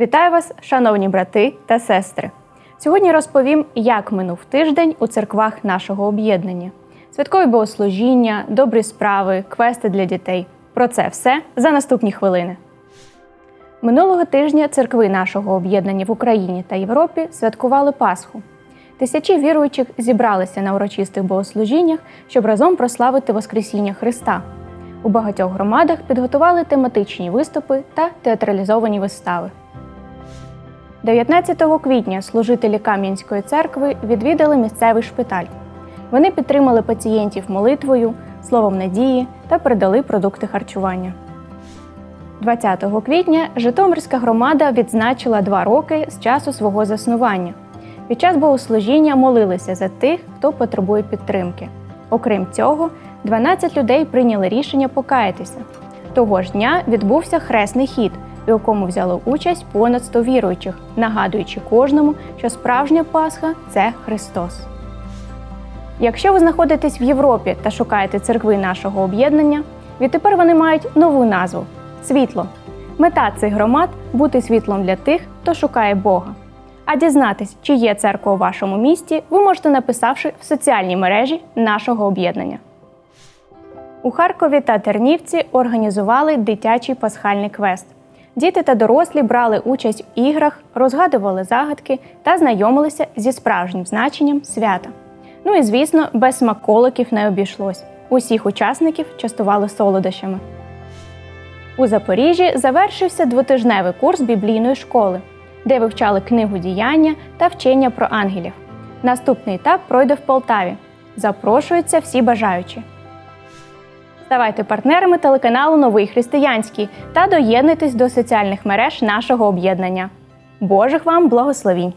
Вітаю вас, шановні брати та сестри. Сьогодні розповім, як минув тиждень у церквах нашого об'єднання. Святкові богослужіння, добрі справи, квести для дітей. Про це все за наступні хвилини. Минулого тижня церкви нашого об'єднання в Україні та Європі святкували Пасху. Тисячі віруючих зібралися на урочистих богослужіннях, щоб разом прославити Воскресіння Христа. У багатьох громадах підготували тематичні виступи та театралізовані вистави. 19 квітня служителі Кам'янської церкви відвідали місцевий шпиталь. Вони підтримали пацієнтів молитвою, словом надії та передали продукти харчування. 20 квітня Житомирська громада відзначила два роки з часу свого заснування. Під час богослужіння молилися за тих, хто потребує підтримки. Окрім цього, 12 людей прийняли рішення покаятися. Того ж дня відбувся хресний хід, у якому взяло участь понад 100 віруючих, нагадуючи кожному, що справжня Пасха це Христос. Якщо ви знаходитесь в Європі та шукаєте церкви нашого об'єднання, відтепер вони мають нову назву світло. Мета цих громад бути світлом для тих, хто шукає Бога. А дізнатись, чи є церква у вашому місті, ви можете написавши в соціальній мережі нашого об'єднання. У Харкові та Тернівці організували дитячий пасхальний квест. Діти та дорослі брали участь в іграх, розгадували загадки та знайомилися зі справжнім значенням свята. Ну і звісно, без смаколиків не обійшлось. Усіх учасників частували солодощами. У Запоріжжі завершився двотижневий курс біблійної школи, де вивчали книгу діяння та вчення про ангелів. Наступний етап пройде в Полтаві. Запрошуються всі бажаючі. Ставайте партнерами телеканалу Новий Християнський та доєднуйтесь до соціальних мереж нашого об'єднання. Божих вам благословінь!